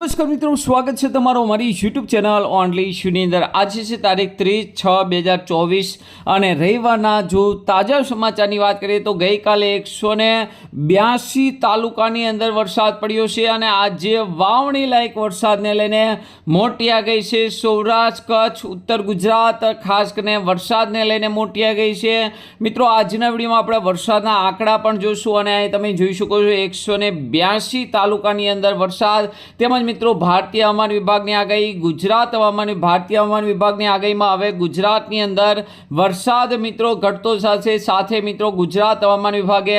નમસ્કાર મિત્રો, સ્વાગત છે તમારો મારી યુટ્યુબ ચેનલ ઓનલી ઇશ્યુની અંદર. આજે છે તારીખ ત્રીસ છ બે હજાર ચોવીસ અને રવિવારના જો તાજા સમાચારની વાત કરીએ તો ગઈકાલે એકસો ને બ્યાસી તાલુકાની અંદર વરસાદ પડ્યો છે અને આજે વાવણી લાયક વરસાદને લઈને મોટી આ ગઈ છે. સૌરાષ્ટ્ર, કચ્છ, ઉત્તર ગુજરાત, ખાસ કરીને વરસાદને લઈને મોટી ગઈ છે. મિત્રો, આજના વિડીયોમાં આપણે વરસાદના આંકડા પણ જોઈશું અને તમે જોઈ શકો છો એકસો બ્યાસી તાલુકાની અંદર વરસાદ તેમજ મિત્રો, ભારતીય હવામાન વિભાગની આગાહી ગુજરાત હવામાન ભારતીય હવામાન વિભાગની આગાહીમાં હવે ગુજરાતની અંદર વરસાદ મિત્રો ઘટતો સાથે સાથે મિત્રો, ગુજરાત હવામાન વિભાગે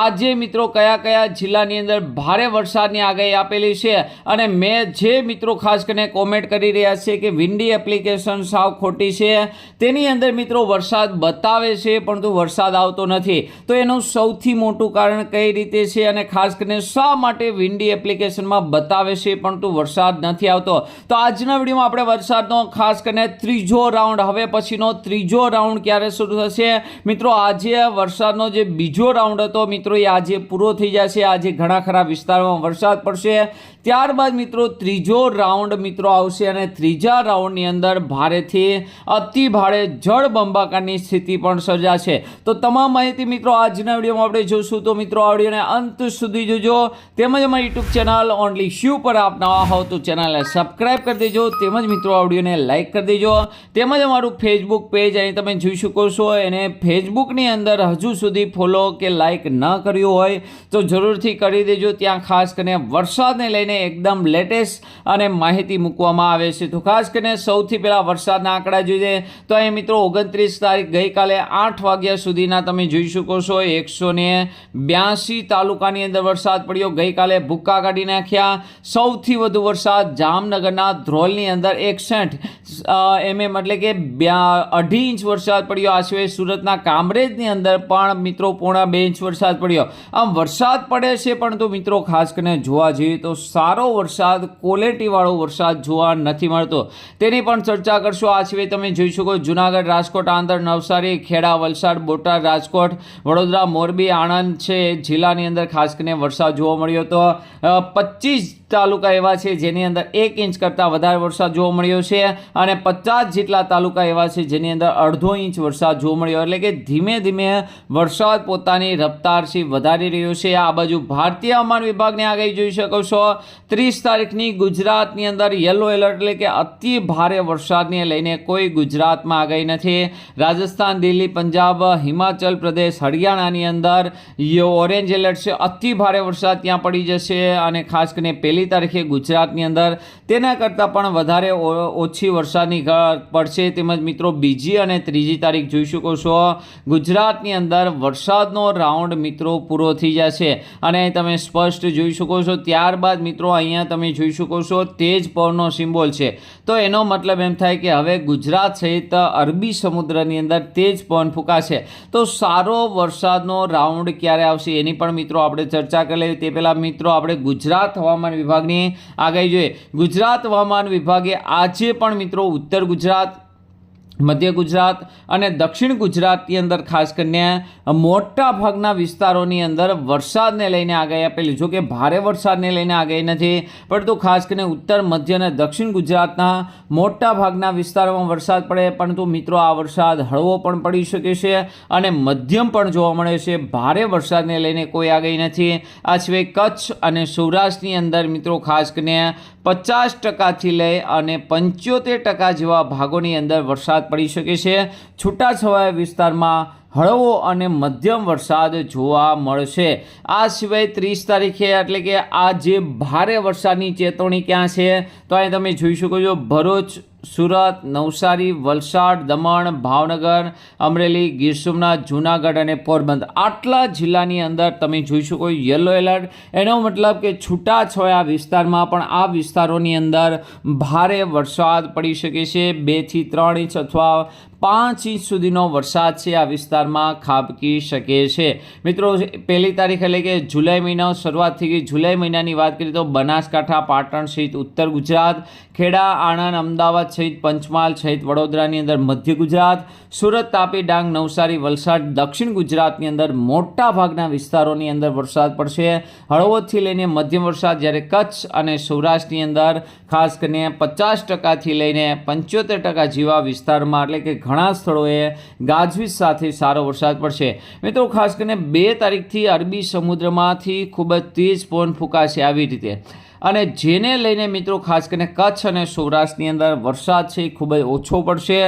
આજે મિત્રો કયા કયા જિલ્લાની અંદર ભારે વરસાદની આગાહી આપેલી છે અને મેં જે મિત્રો ખાસ કરીને કોમેન્ટ કરી રહ્યા છે કે વિન્ડી એપ્લિકેશન સાવ ખોટી છે. તેની અંદર મિત્રો વરસાદ બતાવે છે, પરંતુ વરસાદ આવતો નથી. તો એનું સૌથી મોટું કારણ કઈ રીતે છે અને ખાસ કરીને શા માટે વિન્ડી એપ્લિકેશનમાં બતાવે છે પરંતુ વરસાદ નથી આવતો. તો આજના વિડીયોમાં આપણે વરસાદનો ખાસ કરીને ત્રીજો રાઉન્ડ, હવે પછીનો ત્રીજો રાઉન્ડ ક્યારે શરૂ થશે? મિત્રો, આજે વરસાદનો જે બીજો રાઉન્ડ હતો, મિત્રો, એ આજે પૂરો થઈ જશે. આજે ઘણા ખરા વિસ્તારોમાં વરસાદ પડશે. ત્યારબાદ મિત્રો ત્રીજો રાઉન્ડ મિત્રો આવશે અને ત્રીજા રાઉન્ડની અંદર ભારેથી અતિ ભારે જળબંબાકારની સ્થિતિ પણ સર્જાશે. તો તમામ માહિતી મિત્રો આજના વિડીયોમાં આપણે જોશું. તો મિત્રો આ વિડીયોને અંત સુધી જોજો. તેમજ અમારી યુટ્યુબ ચેનલ ઓનલી શ્યુ પર આપ નવા હોવ તો ચેનલને સબસ્ક્રાઇબ કરી દેજો. તેમજ મિત્રો આ વિડીયોને લાઇક કરી દેજો. તેમજ અમારું ફેસબુક પેજ અહીં તમે જોઈ શકો છો. એને ફેસબુકની અંદર હજુ સુધી ફોલો કે લાઇક ન કર્યું હોય તો જરૂરથી કરી દેજો. ત્યાં ખાસ કરીને વરસાદને લઈને એકદમ લેટેસ્ટ અને માહિતી મૂકવામાં આવે છે. તો ખાસ કરીને સૌથી પહેલાં વરસાદના આંકડા જોઈએ તો અહીં મિત્રો ઓગણત્રીસ તારીખ ગઈકાલે આઠ વાગ્યા સુધીના તમે જોઈ શકો છો. એકસો બ્યાસી તાલુકાની અંદર વરસાદ પડ્યો. ગઈકાલે ભૂક્કા કાઢી નાખ્યા. સૌથી વધુ વરસાદ જામનગરના ધ્રોલની અંદર એકસઠ એમએમ એટલે કે અઢી ઇંચ વરસાદ પડ્યો. આ સિવાય સુરતના કામરેજની અંદર પણ મિત્રો પોણા બે ઇંચ વરસાદ પડ્યો. આમ વરસાદ પડે છે પરંતુ મિત્રો ખાસ કરીને જોવા જઈએ તો સારો વરસાદ ક્વોલિટીવાળો વરસાદ જોવા નથી મળતો. તેની પણ ચર્ચા કરશો. આ સિવાય તમે જોઈ શકો જુનાગઢ રાજકોટ આંધ્ર નવસારી, ખેડા, વલસાડ, બોટાદ, રાજકોટ, વડોદરા, મોરબી, આણંદ છે. જિલ્લાની અંદર ખાસ કરીને વરસાદ જોવા મળ્યો તો પચીસ તાલુકા એવા છે જેની અંદર એક ઇંચ કરતાં વધારે વરસાદ જોવા મળ્યો છે અને પચાસ જેટલા તાલુકા એવા છે જેની અંદર અડધો ઇંચ વરસાદ જોવા મળ્યો. એટલે કે ધીમે ધીમે વરસાદ પોતાની રફતારથી વધારી રહ્યો છે. આ બાજુ ભારતીય હવામાન વિભાગની આગાહી જોઈ શકો છો. ત્રીસ તારીખની ગુજરાતની અંદર યલો એલર્ટ એટલે કે અતિ ભારે વરસાદને લઈને કોઈ ગુજરાતમાં આગાહી નથી. રાજસ્થાન, દિલ્હી, પંજાબ, હિમાચલ પ્રદેશ, હરિયાણાની અંદર ઓરેન્જ એલર્ટ છે. અતિ ભારે વરસાદ ત્યાં પડી જશે અને ખાસ કરીને પહેલી તારીખે ગુજરાતની અંદર. તેના કરતાં પણ વધારે ઓછી વરસાદની પડશે. તેમજ મિત્રો, બીજી અને ત્રીજી તારીખ જોઈ શકો છો. ગુજરાતની અંદર વરસાદનો રાઉન્ડ મિત્રો પૂરો થઈ જશે. અને તમે સ્પષ્ટ જોઈ શકો છો. ત્યારબાદ મિત્રો અહીંયા તમે જોઈ શકો છો, તેજ પવનનો સિમ્બોલ છે. તો એનો મતલબ એમ થાય કે હવે ગુજરાત સહિત અરબી સમુદ્રની અંદર તેજ પવન ફૂંકાશે. તો સારો વરસાદનો રાઉન્ડ ક્યારે આવશે એની પણ મિત્રો આપણે ચર્ચા કરી લેવી તે પહેલાં મિત્રો, આપણે ગુજરાત હવામાન વિભાગની આગાહી જોઈએ. ગુજરાત હવામાન વિભાગે આજે પણ મિત્રો ઉત્તર ગુજરાત મધ્ય ગુજરાત અને દક્ષિણ ગુજરાતની અંદર ખાસ કરીને મોટા ભાગના વિસ્તારોની અંદર વરસાદને લઈને આગાહી આપેલી. જો કે ભારે વરસાદને લઈને આગાહી નથી, પરંતુ ખાસ કરીને ઉત્તર, મધ્ય અને દક્ષિણ ગુજરાતના મોટા ભાગના વિસ્તારોમાં વરસાદ પડે. પરંતુ મિત્રો, આ વરસાદ હળવો પણ પડી શકે છે અને મધ્યમ પણ જોવા મળે છે. ભારે વરસાદને લઈને કોઈ આગાહી નથી. આ સિવાય કચ્છ અને સૌરાષ્ટ્રની અંદર મિત્રો ખાસ કરીને પચાસ ટકાથી લઈ અને પંચોતેર ટકા જેવા ભાગોની અંદર વરસાદ પડી શકે છે. છૂટાછવાયા વિસ્તારમાં હળવો અને મધ્યમ વરસાદ જોવા મળશે. આ સિવાય ત્રીસ તારીખે એટલે કે આ જે ભારે વરસાદની ચેતવણી ક્યાં છે? તો અહીં તમે જોઈ શકો છો, ભરૂચ સુરત, નવસારી, વલસાડ, દમણ, ભાવનગર, અમરેલી, ગીર સોમનાથ, જૂનાગઢ અને પોરબંદર. આટલા જિલ્લાની અંદર તમે જોઈ શકો યલો એલર્ટ. એનો મતલબ કે છૂટાછવાયા વિસ્તારમાં પણ આ વિસ્તારોની અંદર ભારે વરસાદ પડી શકે છે. બેથી ત્રણ ઇંચ અથવા પાંચ ઇંચ સુધીનો વરસાદ છે આ વિસ્તારમાં ખાબકી શકે છે. મિત્રો, પહેલી તારીખ એટલે કે જુલાઈ મહિનો, શરૂઆત થઈ ગઈ જુલાઈ મહિનાની વાત કરીએ તો બનાસકાંઠા, પાટણ સહિત ઉત્તર ગુજરાત, ખેડા, આણંદ, અમદાવાદ સહિત પંચમહાલ સહિત વડોદરાની અંદર મધ્ય ગુજરાત, સુરત, તાપી, ડાંગ, નવસારી, વલસાડ, દક્ષિણ ગુજરાતની અંદર મોટા ભાગના વિસ્તારોની અંદર વરસાદ પડશે. હળવદથી લઈને મધ્યમ વરસાદ જ્યારે કચ્છ અને સૌરાષ્ટ્રની અંદર ખાસ કરીને પચાસ ટકાથી લઈને પંચોતેર ટકા જેવા વિસ્તારમાં એટલે કે ઘણા સ્થળોએ ગાજવીજ સાથે સારો વરસાદ પડશે. મિત્રો, ખાસ કરીને બે તારીખથી અરબી સમુદ્રમાંથી ખૂબ જ તેજ પવન ફૂંકાશે આવી રીતે. અને જેને લઈને મિત્રો ખાસ કરીને કચ્છ અને સૌરાષ્ટ્રની અંદર વરસાદ છે એ ખૂબ જ ઓછો પડશે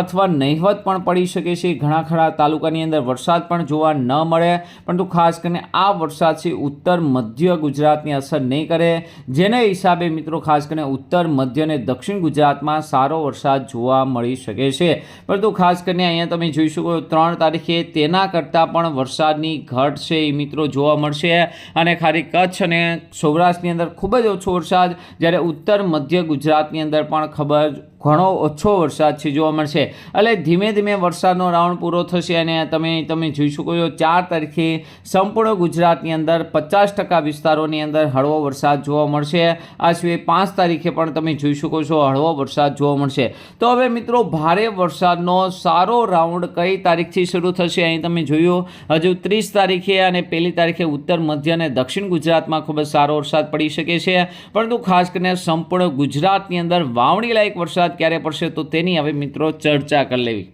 અથવા નહિવત પણ પડી શકે છે. ઘણા ખરા તાલુકાની અંદર વરસાદ પણ જોવા ન મળે, પરંતુ ખાસ કરીને આ વરસાદ છે ઉત્તર મધ્ય ગુજરાતની અસર નહીં કરે. જેને હિસાબે મિત્રો ખાસ કરીને ઉત્તર મધ્ય અને દક્ષિણ ગુજરાતમાં સારો વરસાદ જોવા મળી શકે છે. પરંતુ ખાસ કરીને અહીંયા તમે જોઈ શકો ત્રણ તારીખે તેના કરતાં પણ વરસાદની ઘટ છે એ મિત્રો જોવા મળશે. અને ખાલી કચ્છ અને સૌરાષ્ટ્રની અંદર ખૂબ જ ઓછો વરસાદ જ્યારે ઉત્તર મધ્ય ગુજરાતની અંદર પણ ખબર ઘણો ઓછો વરસાદ છે જોવા મળશે. એટલે ધીમે ધીમે વરસાદનો રાઉન્ડ પૂરો થશે અને તમે તમે જોઈ શકો છો, ચાર તારીખે સંપૂર્ણ ગુજરાતની અંદર પચાસ ટકા વિસ્તારોની અંદર હળવો વરસાદ જોવા મળશે. આ સિવાય પાંચ તારીખે પણ તમે જોઈ શકો છો હળવો વરસાદ જોવા મળશે. તો હવે મિત્રો, ભારે વરસાદનો સારો રાઉન્ડ કઈ તારીખથી શરૂ થશે અહીં તમે જોયું. હજુ ત્રીસ તારીખે અને પહેલી તારીખે ઉત્તર, મધ્ય અને દક્ષિણ ગુજરાતમાં ખૂબ જ સારો વરસાદ પડી શકે છે. પરંતુ ખાસ કરીને સંપૂર્ણ ગુજરાતની અંદર વાવણી લાયક વરસાદ ક્યારે પડશે તો તેની હવે મિત્રો ચર્ચા કરી લેવી.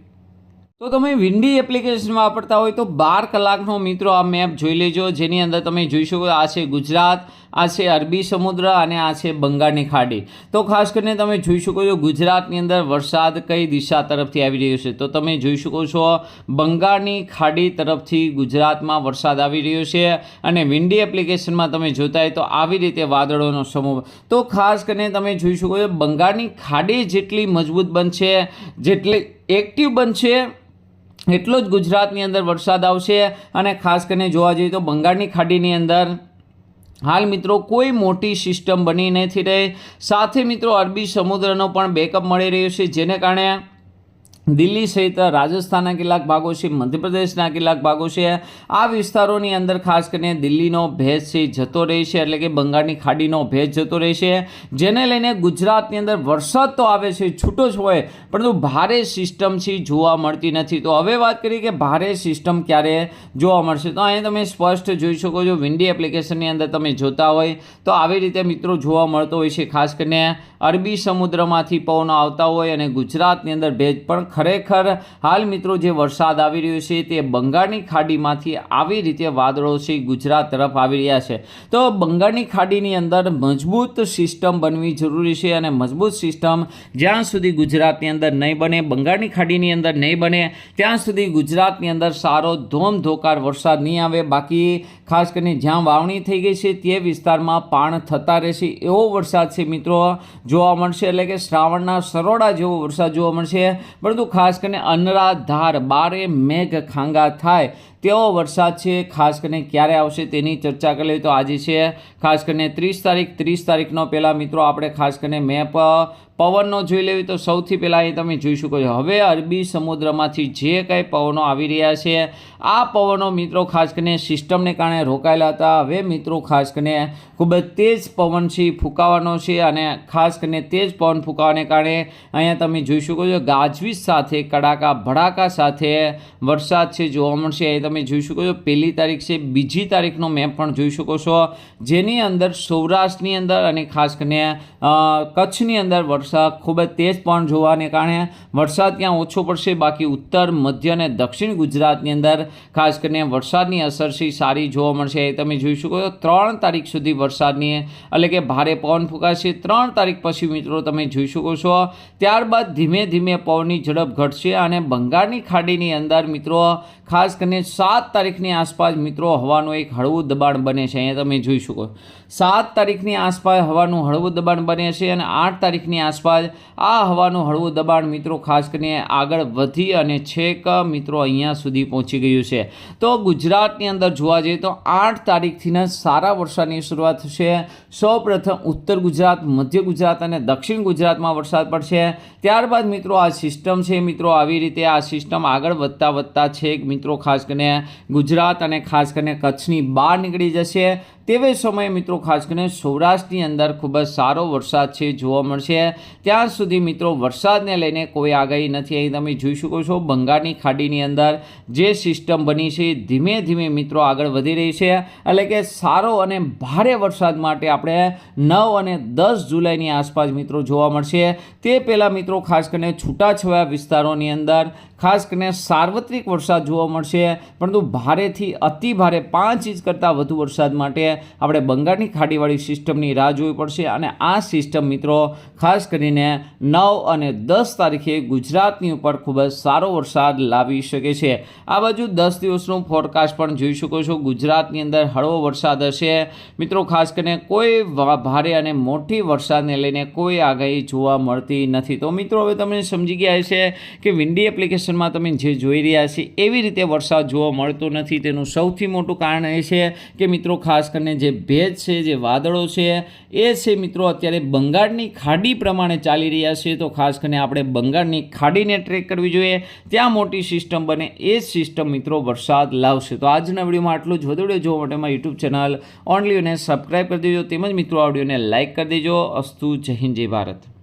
તો તમે વિન્ડી એપ્લિકેશન વાપરતા હોય તો બાર કલાકનો મિત્રો આ મેપ જોઈ લેજો. જેની અંદર તમે જોઈ શકો આ છે ગુજરાત આ છે અરબી સમુદ્ર અને આ છે બંગાળની ખાડી. તો ખાસ કરીને તમે જોઈ શકો છો ગુજરાતની અંદર વરસાદ કઈ દિશા તરફથી આવી રહ્યો છે. તો તમે જોઈ શકો છો બંગાળની ખાડી તરફથી ગુજરાતમાં વરસાદ આવી રહ્યો છે અને વિન્ડી એપ્લિકેશનમાં તમે જોતા હોય તો આવી રીતે વાદળોનો સમૂહ. તો ખાસ કરીને તમે જોઈ શકો છો બંગાળની ખાડી જેટલી મજબૂત બનશે, જેટલી એક્ટિવ બનશે, એટલો જ ગુજરાતની અંદર વરસાદ આવશે. અને ખાસ કરીને જોવા જઈએ તો બંગાળની ખાડીની અંદર હાલ મિત્રો કોઈ મોટી સિસ્ટમ બની નથી રહી. સાથે મિત્રો અરબી સમુદ્રનો પણ બેકઅપ મળી રહ્યો છે, જેને કારણે દિલ્હી સહિત રાજસ્થાનના કેટલાક ભાગો છે, મધ્યપ્રદેશના કેટલાક ભાગો છે. આ વિસ્તારોની અંદર ખાસ કરીને દિલ્હીનો ભેજ છે, જતો રહેશે એટલે કે બંગાળની ખાડીનો ભેજ જતો રહેશે જેને લઈને ગુજરાતની અંદર વરસાદ તો આવે છે, છૂટો જ હોય, પરંતુ ભારે સિસ્ટમ છે, જોવા મળતી નથી. તો હવે વાત કરીએ કે ભારે સિસ્ટમ ક્યારે જોવા મળશે? તો અહીંયા તમે સ્પષ્ટ જોઈ શકો છો, વિન્ડી એપ્લિકેશનની અંદર તમે જોતા હોય તો આવી રીતે મિત્રો જોવા મળતો હોય છે. ખાસ કરીને અરબી સમુદ્રમાંથી પવનો આવતા હોય અને ગુજરાતની અંદર ભેજ પણ ખરેખર હાલ મિત્રો જે વરસાદ આવી રહ્યો છે તે બંગાળની ખાડીમાંથી આવી રીતે વાદળો છે ગુજરાત તરફ આવી રહ્યા છે. તો બંગાળની ખાડીની અંદર મજબૂત સિસ્ટમ બનવી જરૂરી છે અને મજબૂત સિસ્ટમ જ્યાં સુધી ગુજરાતની અંદર નહીં બને, બંગાળની ખાડીની અંદર નહીં બને, ત્યાં સુધી ગુજરાતની અંદર સારો ધોમધોકાર વરસાદ નહીં આવે. બાકી ખાસ કરીને જ્યાં વાવણી થઈ ગઈ છે તે વિસ્તારમાં પાણ થતા રહેશે એવો વરસાદ છે મિત્રો જોવા મળશે. એટલે કે શ્રાવણના સરોડા જેવો વરસાદ જોવા મળશે. પરંતુ ખાસ કરીને અનરાધાર બારે મેઘ ખાંગા થાય, તેવો વરસાદ છે, ખાસ કરીને ક્યારે આવશે તેની ચર્ચા કરી લઈએ તો આજે છે, ખાસ કરીને ત્રીસ તારીખ, ત્રીસ તારીખનો પહેલાં મિત્રો આપણે ખાસ કરીને મેપ પવનનો જોઈ લેવી તો સૌથી પહેલાં અહીં તમે જોઈ શકો છો. હવે અરબી સમુદ્રમાંથી જે કંઈ પવનો આવી રહ્યા છે, આ પવનો મિત્રો ખાસ કરીને સિસ્ટમને કારણે રોકાયેલા હતા. હવે મિત્રો ખાસ કરીને ખૂબ જ તેજ પવન છે ફૂંકાવાનો છે અને ખાસ કરીને તેજ પવન ફૂંકાવાને કારણે અહીંયા તમે જોઈ શકો છો ગાજવીજ સાથે, કડાકા ભડાકા સાથે વરસાદ છે જોવા મળશે. અહીં તમે જોઈ શકો છો પહેલી તારીખ છે, બીજી તારીખનો મેપ પણ જોઈ શકો છો. જેની અંદર સૌરાષ્ટ્રની અંદર અને ખાસ કરીને કચ્છની અંદર વરસાદ ખૂબ જ તેજ પણ જોવાને કારણે વરસાદ ત્યાં ઓછો પડશે. બાકી ઉત્તર, મધ્ય અને દક્ષિણ ગુજરાતની અંદર ખાસ કરીને વરસાદની અસર છે સારી જોવા મળશે તમે જોઈ શકો છો. ત્રણ તારીખ સુધી વરસાદની એટલે કે ભારે પવન ફૂંકાશે. ત્રણ તારીખ પછી મિત્રો તમે જોઈ શકો છો. ત્યારબાદ ધીમે ધીમે પવનની ઝડપ ઘટશે અને બંગાળની ખાડીની અંદર મિત્રો ખાસ કરીને સાત તારીખની આસપાસ મિત્રો હવાનું એક હળવું દબાણ બને છે. અહીંયા તમે જોઈ શકો સાત તારીખની આસપાસ હવાનું હળવું દબાણ બને છે અને આઠ તારીખની આસપાસ આસપાસ આ હવાનું હળવું દબાણ મિત્રો ખાસ કરીને આગળ વધી અને છેક મિત્રો અહીંયા સુધી પહોંચી ગયું છે. તો ગુજરાતની અંદર જોવા જઈએ તો આઠ તારીખથી સારા વરસાદની શરૂઆત થશે. સૌપ્રથમ ઉત્તર ગુજરાત, મધ્ય ગુજરાત અને દક્ષિણ ગુજરાતમાં વરસાદ પડશે. ત્યારબાદ મિત્રો આ સિસ્ટમ છે મિત્રો આવી રીતે આ સિસ્ટમ આગળ વધતા વધતા છેક મિત્રો ખાસ કરીને ગુજરાત અને ખાસ કરીને કચ્છની બહાર નીકળી જશે. તેવે સમયે મિત્રો ખાસ કરીને સૌરાષ્ટ્રની અંદર ખૂબ જ સારો વરસાદ છે, જોવા મળશે. ત્યાં સુધી મિત્રો વરસાદને લઈને કોઈ આગાહી નથી. અહીં તમે જોઈ શકો છો બંગાળની ખાડીની અંદર જે સિસ્ટમ બની છે, ધીમે ધીમે મિત્રો આગળ વધી રહી છે. એટલે કે સારો અને ભારે વરસાદ માટે આપણે નવ અને દસ જુલાઈની આસપાસ મિત્રો જોવા મળશે. તે પહેલાં મિત્રો ખાસ કરીને છૂટાછવાયા વિસ્તારોની અંદર ખાસ કરીને સાર્વત્રિક વરસાદ જોવા મળશે, પરંતુ ભારેથી અતિ ભારે પાંચ ઇંચ કરતાં વધુ વરસાદ માટે આપણે બંગાળની ખાડીવાળી સિસ્ટમની રાહ જોવી પડશે અને આ સિસ્ટમ મિત્રો ખાસ કરીને નવ અને દસ તારીખે ગુજરાતની ઉપર ખૂબ જ સારો વરસાદ લાવી શકે છે. આ બાજુ દસ દિવસનું ફોરકાસ્ટ પણ જોઈ શકો છો. ગુજરાતની અંદર હળવો વરસાદ હશે. મિત્રો ખાસ કરીને કોઈ ભારે અને મોટી વરસાદને લઈને કોઈ આગાહી જોવા મળતી નથી. તો મિત્રો હવે તમે સમજી ગયા છે કે વિન્ડી એપ્લિકેશનમાં તમે જે જોઈ રહ્યા છે, એવી રીતે વરસાદ જોવા મળતો નથી. તેનું સૌથી મોટું કારણ એ છે કે મિત્રો, ખાસ કરીને જે ભેજ છે, જે વાદળો છે, એ છે મિત્રો, અત્યારે બંગાળની ખાડી પ્રમાણે ચાલી રહ્યા છે. તો ખાસ કરીને આપણે બંગાળની ખાડીને ટ્રેક કરવી જોઈએ. ત્યાં મોટી સિસ્ટમ બને, એ જ સિસ્ટમ મિત્રો વરસાદ લાવશે. તો આજના વિડીયોમાં આટલું જ. વધુ જોવા માટે મારી યુટ્યુબ ચેનલ ઓનલી અને સબસ્ક્રાઈબ કરી દેજો. તેમજ મિત્રો, આ વિડીયોને લાઇક કરી દેજો. અસ્તુ. જય હિન્દ, જય ભારત.